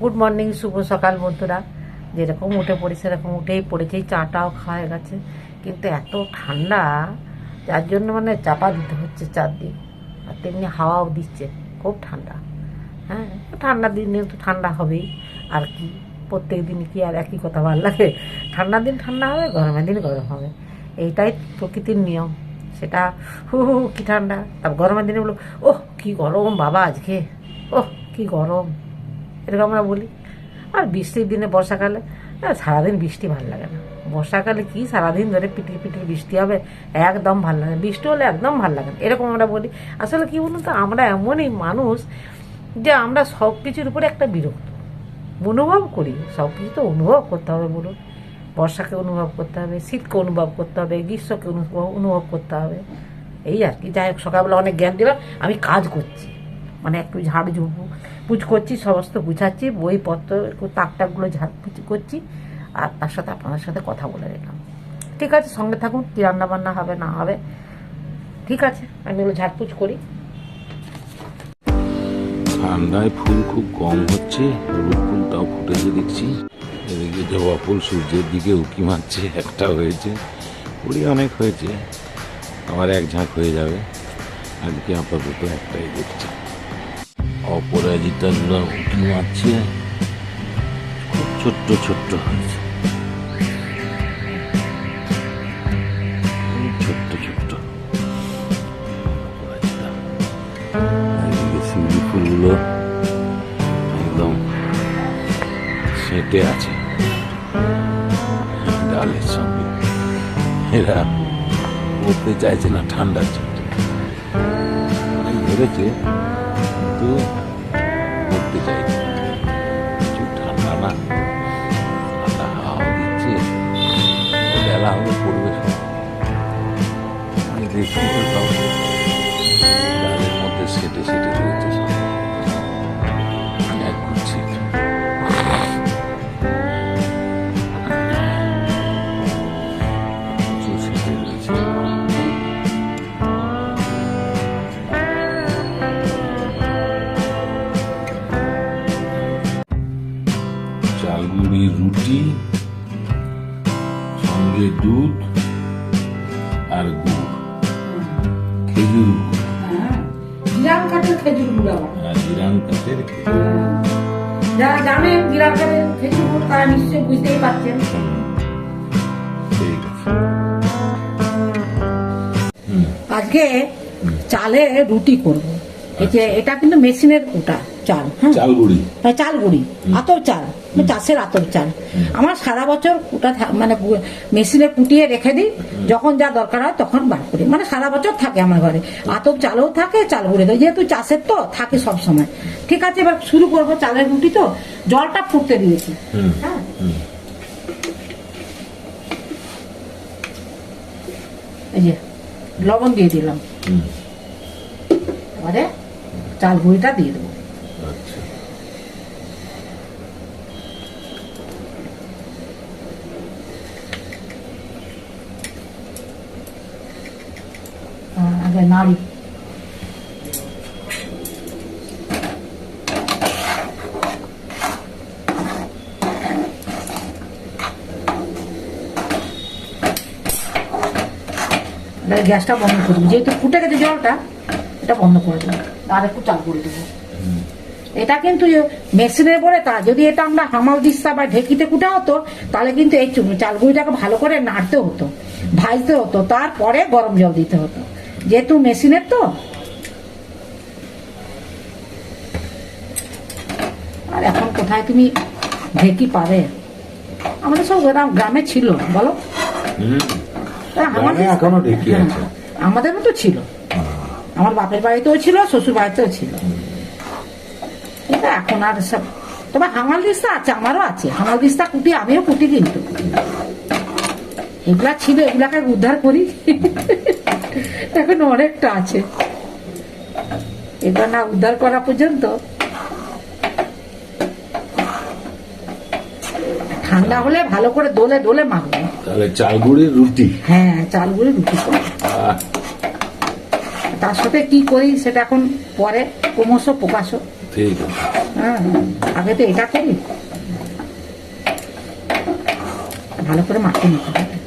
Good morning শুভ সকাল বন্ধুরা। যেরকম উঠে পড়ি সেরকম উঠেই পড়েছি চাটাও খাওয়া হয়ে গেছে। কিন্তু এত ঠান্ডা যার জন্য মানে চাপা দিতে হচ্ছে চারদিক। আর তেমনি হাওয়াও দিচ্ছে খুব ঠান্ডা। হ্যাঁ ঠান্ডার দিনে তো ঠান্ডা হবেই। আর কি প্রত্যেক দিন কি আর একই কথা ভালো লাগে? ঠান্ডার দিন ঠান্ডা হবে গরমের দিন গরম হবে। এইটাই প্রকৃতির নিয়ম। সেটা হু হু হু, কি ঠান্ডা। তারপর গরমের দিনে বলো ওহ কি গরম বাবা আজকে। ওহ কি গরম। এরকম আমরা বলি। আর বৃষ্টির দিনে বর্ষাকালে সারাদিন বৃষ্টি ভালো লাগে না। বর্ষাকালে কি? সারাদিন ধরে পিটির পিটির বৃষ্টি হবে, একদম ভালো লাগে। বৃষ্টি হলে একদম ভালো লাগে না। এরকম আমরা বলি। আসলে কি বলুন তো, আমরা এমনই মানুষ যে আমরা সব কিছুর উপরে একটা বিরক্ত। অনুভব করি। সব কিছু তো অনুভব করতে হবে বলুন। বর্ষাকে অনুভব করতে হবে, শীতকে অনুভব করতে হবে, গ্রীষ্মকে অনুভব করতে হবে। এই আর কি। যাই হোক, সকালবেলা অনেক জ্ঞান দিলাম। আমি কাজ করছি। মানে একটু ঝুড় পুজ করছি, সমস্ত গুছাচ্ছি, বইপত্র, একটু তাক টাকগুলো ঝাড় পুজ করছি, আর তার সাথে আপনাদের সাথে কথা বলে নিলাম। ঠিক আছে, সঙ্গে থাকুন, কী রান্না বান্না হবে, না হবে। ঠিক আছে, আমি এগুলো ঝাড়পুছ করি। ঠান্ডায় ফুল খুব কম হচ্ছে, হলুদ ফুলটাও ফুটেছে দেখছি। এদিকে জবা ফুল সূর্যের দিকে উকি মারছে, একটা হয়েছে কুড়ি অনেক হয়েছে। আবার এক ঝাঁক হয়ে যাবে। আজকে আপাতত একটাই দেখছি। অপরাজিতাগুলো উকি মারছে। খুব ছোট্ট ছোট্ট হয়েছে। ছোট্ট ছোট্ট। এদিকে ফুলগুলো একদম সেটে আছে। ডালের সঙ্গে। এরা পড়তে চাইছে না ঠান্ডার জন্য অনেক ধরেছে কিন্তু পড়তে চাইছে না। কিছু ঠান্ডা না ঠান্ডা হাওয়া দিচ্ছে বেলা হলে পড়বে সব আমি দেখছি তো সব ডালের মধ্যে সেটে সেটে নিশ্চয়ই বুঝতেই পারছেন। আজকে চালে রুটি করব। এই যে এটা কিন্তু মেশিনের ওটা চাল হ্যাঁ? চালগুড়ি। হ্যাঁ, চাল গুঁড়ি আতর চাল। চাষের আতর চাল। আমার সারা বছর থা- মানে মেশিনে কুটিয়ে রেখে দিই। যখন যা দরকার হয় তখন বার করি। মানে সারা বছর থাকে আমার ঘরে। আতর চালও থাকে চাল গুঁড়ি যেহেতু চাষের তো থাকে সব সময়। ঠিক আছে এবার শুরু করব চালের রুটি তো। জলটা ফুটতে দিয়েছি। হ্যাঁ? এই যে লবণ দিয়ে দিলাম। এবারে চাল গুঁড়িটা দিয়ে দেবো আচ্ছা আগে গ্যাসটা বন্ধ করে দেবো। যেহেতু ফুটে গেছে জলটা এটা বন্ধ করে দেবো। আর একটু চাল করে দেবো। এটা কিন্তু মেশিনের পরে তা যদি এটা আমরা হামাল দিস্তা বা ঢেকিতে কুটা হতো তাহলে কিন্তু এই চালগুড়িটাকে ভালো করে নাড়তে হতো ভাজতে হতো তারপরে গরম জল দিতে হতো। যেহেতু মেশিনের তো। আর এখন কোথায় তুমি ঢেকি পাবে? আমাদের সব গ্রামে ছিল বলো। হ্যাঁ। আমাদেরও তো ছিল। আমার বাপের বাড়িতেও ছিল শ্বশুর বাড়িতেও ছিল। কিন্তু এখন আর সব তবে হামাল দিস্তা আছে আমারও আছে। হামাল দিস্তা কুটি আমিও কুটি কিন্তু। এগুলা ছিল এগুলাকে উদ্ধার করি। এখন অনেকটা আছে। এগুলা না উদ্ধার করা পর্যন্ত। ঠান্ডা হলে ভালো করে দোলে দোলে মাখবে। তাহলে চালগুড়ির রুটি। হ্যাঁ চালগুলো রুটি তার সাথে কি করি সেটা এখন পরে ক্রমশ প্রকাশ। ঠিক হ্যাঁ আগে তো এটা করি। ভালো করে মাখিয়ে নিতে হবে।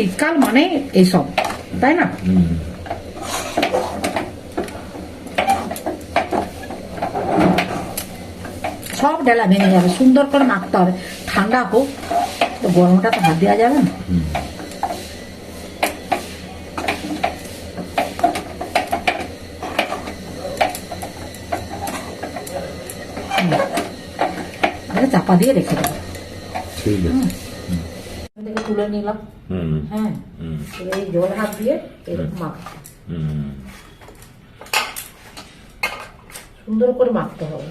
শীতকাল মানে এইসব তাই না? সব ডেলা ভেঙে যাবে সুন্দর করে মাখতে হবে। ঠান্ডা হোক তো গরমটা তো হাত দেওয়া যাবে না। চাপা দিয়ে রেখে দেবো। ঠিক আছে। থেকে তুলে নিলাম। হ্যাঁ এই জল হাত দিয়ে এরকম মাখতে। সুন্দর করে মাখতে হবে।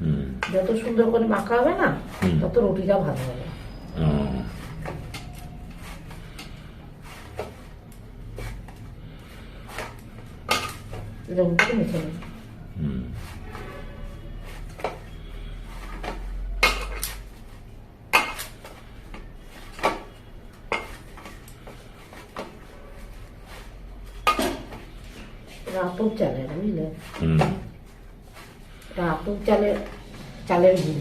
হুম। যত সুন্দর করে মাখা হবে না তত রুটিটা ভালো হবে। এরকম করে মেখে নেবে আতপ চালের বুঝলে? আতপ চালের চালের গুড়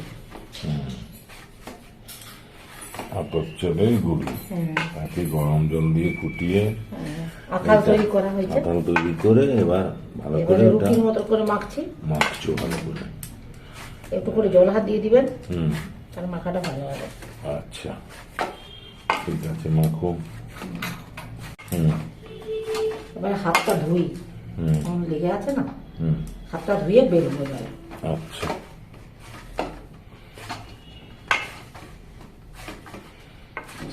আতপ চালের গুড়ি হ্যাঁ। তাকে গরম জল দিয়ে ফুটিয়ে হ্যাঁ। আকাল তৈরি করা হয়েছে। আটাল তৈরি করে এবার ভালো করে ওটা মতো করে মাখছি। মাখছো ভালো করে। একটু করে জল হাত দিয়ে দিবেন। হুম। তাহলে মাখাটা ভালো হবে। আচ্ছা। ঠিক আছে মাখো। হুম। এবারে হাতটা ধুই। হুম। লেগে আছে না? হুম। হাতটা ধুয়ে বের হয়ে গেল আচ্ছা।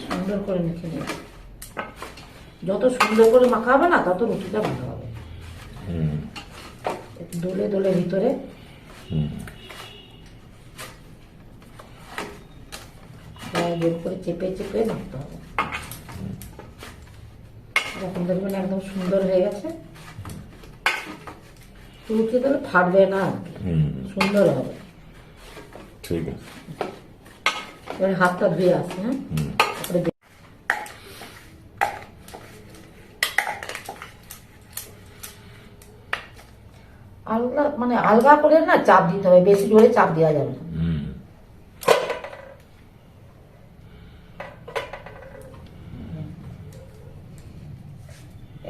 সুন্দর করে মেখে নিয়ে যত সুন্দর করে মাখা হবে না তত রুটিটা ভালো হবে। হুম। দোলে দোলে ভিতরে। বের করে চেপে চেপে মাখতে হবে। যখন দেখবেন একদম সুন্দর হয়ে গেছে রুটি তাহলে ফাটবে না সুন্দর হবে। ঠিক আছে। এবারে হাতটা ধুয়ে আসে হ্যাঁ? আলগা মানে আলগা করে না চাপ দিতে হবে বেশি জোরে চাপ দেওয়া যাবে না।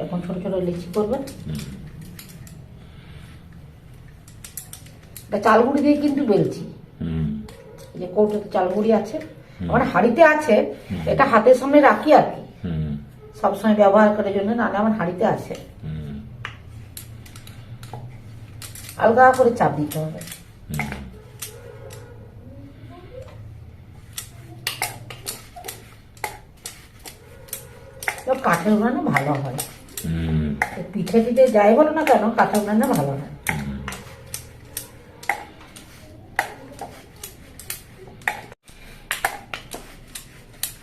এখন ছোট ছোট লিচি করবেন। এটা চালগুড়ি দিয়ে কিন্তু বেলছি। যে কৌটোতে চালগুড়ি আছে আমার হাঁড়িতে আছে এটা হাতের সামনে রাখি আর কি। সবসময় ব্যবহার করার জন্য নাহলে আমার হাঁড়িতে আছে। আলগা করে চাপ দিতে হবে। কাঠের উনানে ভালো হয়। পিঠে টিঠে যাই বলো না কেন কাঠের উনানে ভালো হয়।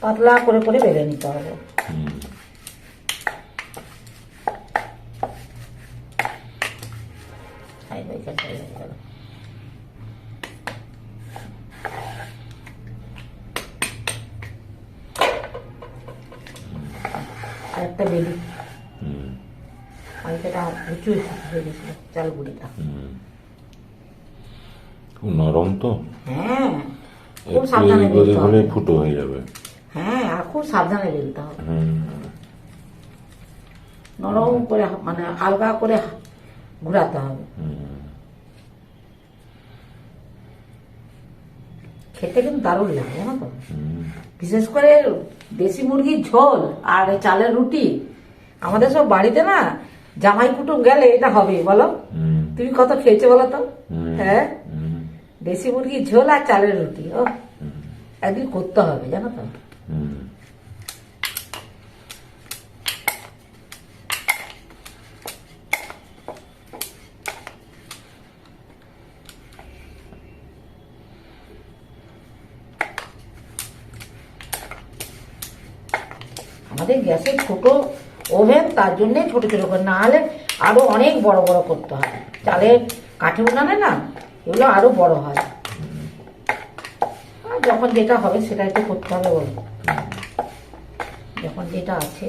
পাতলা করে করে বেলে নিতে হবে। একটা বেলি। হুম। হালকাটা উঁচু গেছিল চালগুড়িটা হুম। খুব নরম তো? হ্যাঁ খুব সাবধানে ফুটো হয়ে যাবে। খুব সাবধানে বেলতে হবে। নরম করে মানে আলগা করে ঘুরাতে হবে। খেতে কিন্তু দারুণ লাগে জানো তো? বিশেষ করে দেশি মুরগির ঝোল আর চালের রুটি। আমাদের সব বাড়িতে না জামাই কুটুম গেলে এটা হবে বলো? তুমি কত খেয়েছো বলো তো? হ্যাঁ? দেশি মুরগির ঝোল আর চালের রুটি ও। একদিন করতে হবে জানো তো? আমাদের গ্যাসে ছোট ওভেন, তার জন্যে ছোট ছোট করে। না হলে আরও অনেক বড় বড় করতে হয়। চালের কাঠে উনানে না, এগুলো আরও বড় হয়। আর যখন যেটা হবে সেটাই তো করতে হবে বলো। যখন যেটা আছে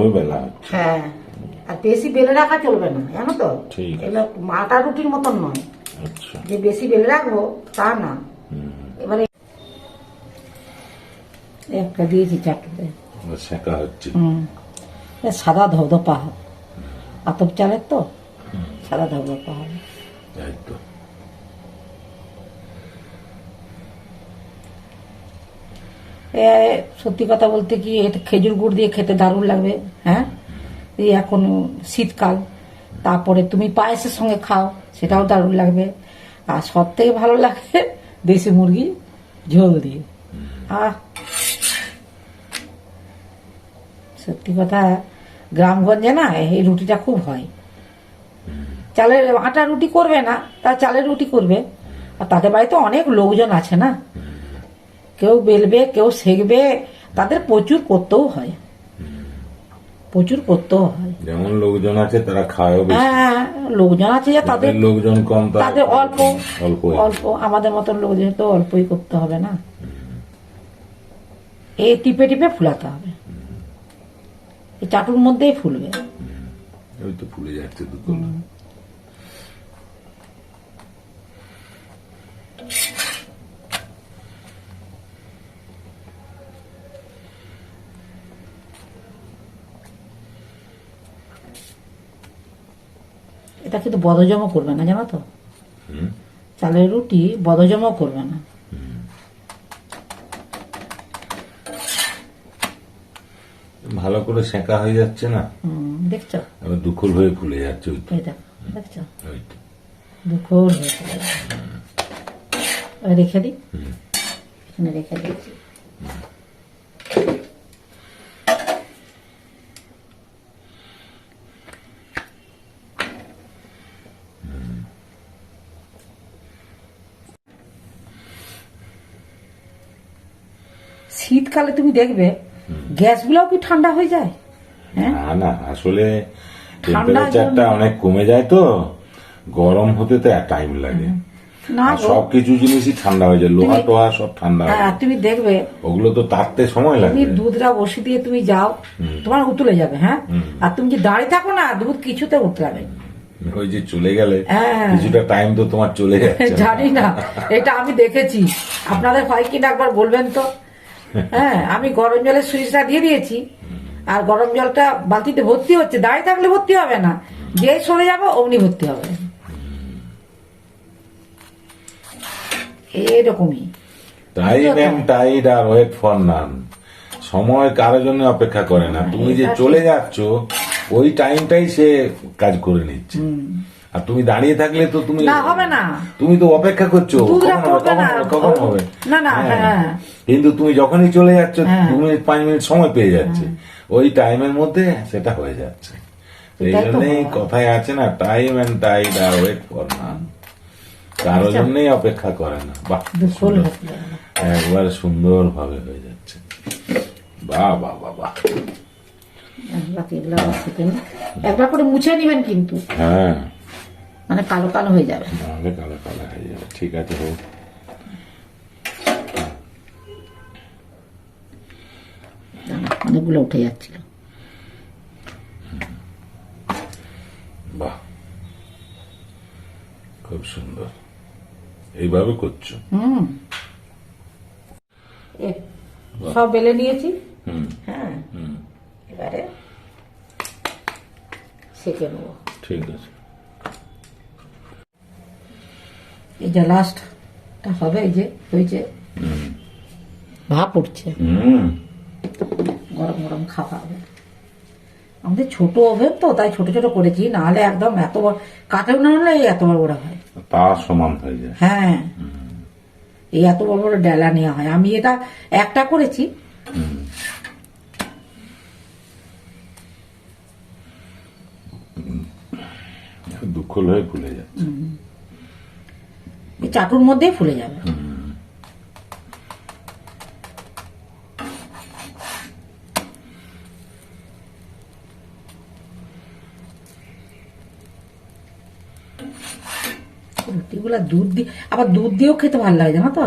ওইভাবে বেলা হ্যাঁ আর বেশি বেলে রাখা চলবে না জানো তো? ঠিক আছে। মাটা রুটির মতন নয়। আচ্ছা। যে বেশি বেলে রাখব তা না। এবারে একটা দিয়েছি চারটে হচ্ছে। সাদা ধবধপা আতপ চালের তো? সাদা ধবধপা হবে তাই তো এ সত্যি কথা বলতে কি এটা খেজুর গুড় দিয়ে খেতে দারুণ লাগবে হ্যাঁ? এই এখন শীতকাল তারপরে তুমি পায়েসের সঙ্গে খাও সেটাও দারুণ লাগবে। আর সব থেকে ভালো লাগে দেশি মুরগি ঝোল দিয়ে। আহ! সত্যি কথা গ্রামগঞ্জে না এই রুটিটা খুব হয়। চালের আটা রুটি করবে না তা চালের রুটি করবে। আর তাদের বাড়িতে অনেক লোকজন আছে না? কেউ বেলবে কেউ সেকবে তাদের প্রচুর করতেও হয়। প্রচুর করতেও হয়। যেমন লোকজন আছে তারা বেশি। হ্যাঁ লোকজন আছে তাদের লোকজন কম তাদের অল্প। অল্প অল্প আমাদের মতন লোকজন তো অল্পই করতে হবে না। এই টিপে টিপে ফুলাতে হবে। এই চাটুর মধ্যেই ফুলবে। ওই তো ফুলে যাচ্ছে দুতলা এটা কিন্তু বদজমও করবে না জানো তো? চালের রুটি বদজমও করবে না। ভালো করে সেঁকা হয়ে যাচ্ছে না? দেখছ? এবার দুখুল হয়ে ফুলে যাচ্ছে ওই তো। এই দেখো দেখছ? হয়ে। ওই রেখে দিই। এখানে রেখে দিচ্ছি। শীতকালে তুমি দেখবে গ্যাসগুলোও কি ঠান্ডা হয়ে যায়? হ্যাঁ? না না আসলে ঠান্ডা টেম্পারেচারটা অনেক কমে যায় তো। গরম হতে তো টাইম লাগে। সব কিছু জিনিসই ঠান্ডা হয়ে যায়। লোহা তুমি- টোহা সব ঠান্ডা হ্যাঁ তুমি দেখবে। ওগুলো তো তাড়তে সময় তুমি লাগবে। দুধটা বসে দিয়ে তুমি যাও তোমার উতলে যাবে হ্যাঁ? আর তুমি যে দাঁড়িয়ে থাকো না দুধ কিছুতে উতলাবে ওই যে চলে গেলে হ্যাঁ। কিছুটা টাইম তো তোমার চলে যাচ্ছে। জানি না এটা আমি দেখেছি। আপনাদের হয় কিনা একবার বলবেন তো। হ্যাঁ আমি গরম জলের সুইচটা দিয়ে দিয়েছি। আর গরম জলটা বালতিতে ভর্তি হচ্ছে দাঁড়িয়ে থাকলে ভর্তি হবে না। যে সরে যাব অমনি ভর্তি হবে। এরকমই। টাইড এন্ড টাইড আর ওয়েট ফর নান সময় কারও জন্য অপেক্ষা করে না। তুমি যে চলে যাচ্ছ ওই টাইমটাই সে কাজ করে নিচ্ছে। আর তুমি দাঁড়িয়ে থাকলে তো তুমি না, হবে না। তুমি তো অপেক্ষা করছ কখন হবে না। না, না, হ্যাঁ। কিন্তু তুমি যখনই চলে যাচ্ছ হ্যাঁ। দু মিনিট পাঁচ মিনিট সময় পেয়ে যাচ্ছে। ওই টাইমের মধ্যে সেটা হয়ে যাচ্ছে। এই জন্যই কথায় আছে না টাইম এন্ড টাইড আর ওয়েট ফর নান কারোর জন্যই অপেক্ষা করে না। বাহ। একবার সুন্দর। ভাবে হয়ে যাচ্ছে। বাহ বাহ বাহ বাহ। একবার করে মুছে নেবেন কিন্তু। হ্যাঁ। মানে কালো কালো হয়ে যাবে। নাহলে কালো কালো হয়ে যাবে। ঠিক আছে হোক। অনেকগুলো উঠে যাচ্ছিল। বাহ। খুব সুন্দর। এইভাবে করছ? হুম। এ, সব বেলে নিয়েছি? হুম। হ্যাঁ। হুম। এবারে সেকে নেব। ঠিক আছে। এই যে লাস্টটা হবে এই যে হয়েছে। ভাপ উঠছে। গরম গরম খাওয়া হবে। আমাদের ছোট ওভেন তো তাই ছোট ছোট করেছি নাহলে একদম এত বড় কাঠেও না হলে এই এত বড় বড় হয়। তা সমান হয়ে যায়। হ্যাঁ। এই এত বড় বড় ডেলা নেওয়া হয়। আমি এটা একটা করেছি। দুঃখ ফুলে যাচ্ছে এই চাটুর মধ্যেই ফুলে যাবে। রুটিগুলা দুধ দিয়ে আবার দুধ দিয়েও খেতে ভালো লাগে জানো তো?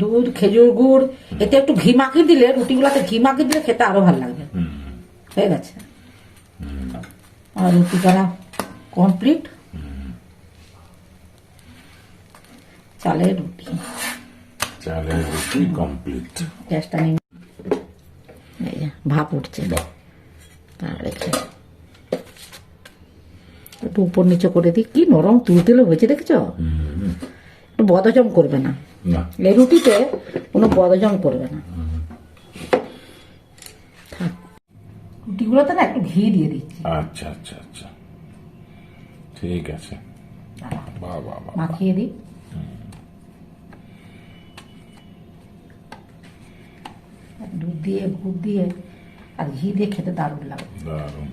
দুধ খেজুর গুড় এতে একটু ঘি মাখিয়ে দিলে রুটিগুলাতে ঘি মাখিয়ে দিলে খেতে আরও ভালো লাগবে। হয়ে গেছে। আর রুটি করা কমপ্লিট চালের রুটি। চালের রুটি কমপ্লিট গ্যাসটা নেই এই যে ভাপ উঠছে। আর একটু একটু উপর নিচে করে দিই। কি নরম তুলতুলে হয়েছে দেখেছ? একটু বদজম করবে না। এই রুটিতে কোনো বদজম করবে না। রুটিগুলোতে না একটু ঘি দিয়ে দিচ্ছি। আচ্ছা আচ্ছা আচ্ছা। ঠিক আছে। মাখিয়ে দিই। দুধ দিয়ে গুড় দিয়ে আর ঘি দিয়ে খেতে দারুণ লাগে। দারুণ।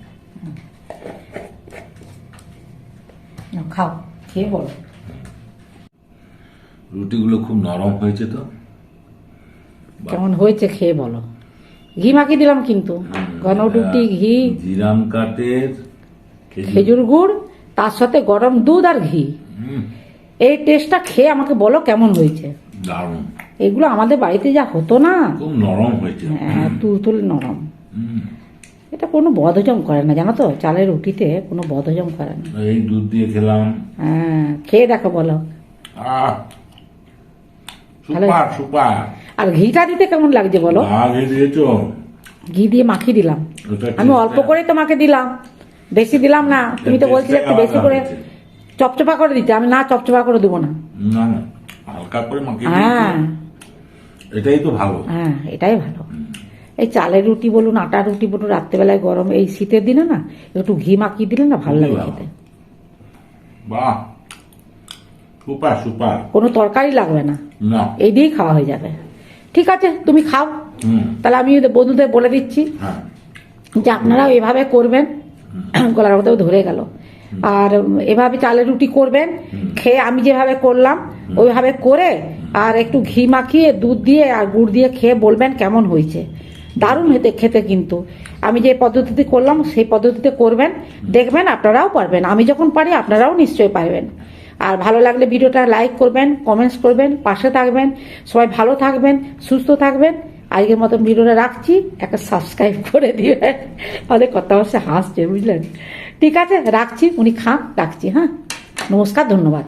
খাও খেয়ে বলো। রুটিগুলো খুব নরম হয়েছে তো। কেমন হয়েছে খেয়ে বলো। ঘি মাখিয়ে দিলাম কিন্তু। ঘন রুটি ঘি। জিরাম খেজুর। খেজুর গুড় তার সাথে গরম দুধ আর ঘি। এই টেস্টটা খেয়ে আমাকে বলো কেমন হয়েছে। দারুণ। এগুলো আমাদের বাড়িতে যা হতো না। খুব নরম হয়েছে। হ্যাঁ তুলতুল নরম। এটা কোনো বদহজম করে না জানো তো? চালের রুটিতে কোনো বদহজম করে না। এই দুধ দিয়ে খেলাম। হ্যাঁ খেয়ে দেখো বলো। Super super. আর ঘিটা দিতে কেমন লাগছে বলো? ঘি দিয়েছ? ঘি দিয়ে মাখিয়ে দিলাম। আমি অল্প করে তোমাকে দিলাম। বেশি দিলাম না। তুমি তো বলছিলে একটু বেশি করে চপচপা করে দিতে। আমি না চপচপা করে দেবো না। না না। হালকা করে মাখিয়ে হ্যাঁ। এটাই তো ভালো। হ্যাঁ এটাই ভালো। এই চালের রুটি বলুন আটার রুটি বলুন রাত্রেবেলায় গরম এই শীতের দিনে না একটু ঘি মাখিয়ে দিলে না ভালো লাগে। খেতে। বাহ। Super super. কোনো তরকারি লাগবে না। না। এই দিয়েই খাওয়া হয়ে যাবে। ঠিক আছে তুমি খাও। তাহলে আমি বন্ধুদের বলে দিচ্ছি হ্যাঁ। যে আপনারাও এভাবে করবেন। গলার মধ্যেও ধরে গেল। আর এভাবে চালের রুটি করবেন। খেয়ে আমি যেভাবে করলাম, ওইভাবে করে আর একটু ঘি মাখিয়ে, দুধ দিয়ে আর গুড় দিয়ে খেয়ে বলবেন কেমন হয়েছে। দারুণ হতে, খেতে কিন্তু। আমি যে পদ্ধতিতে করলাম, সেই পদ্ধতিতে করবেন। দেখবেন আপনারাও পারবেন। আমি যখন পারি, আপনারাও নিশ্চয়ই পারবেন। আর ভালো লাগলে ভিডিওটা লাইক করবেন, কমেন্টস করবেন, পাশে থাকবেন। সবাই ভালো থাকবেন, সুস্থ থাকবেন। আজকের মতন ভিডিওটা রাখছি। একটা সাবস্ক্রাইব করে দিবেন। আমাদের কথা বলছে হাসছে, বুঝলেন? ঠিক আছে রাখছি উনি খান রাখছি হ্যাঁ? নমস্কার ধন্যবাদ।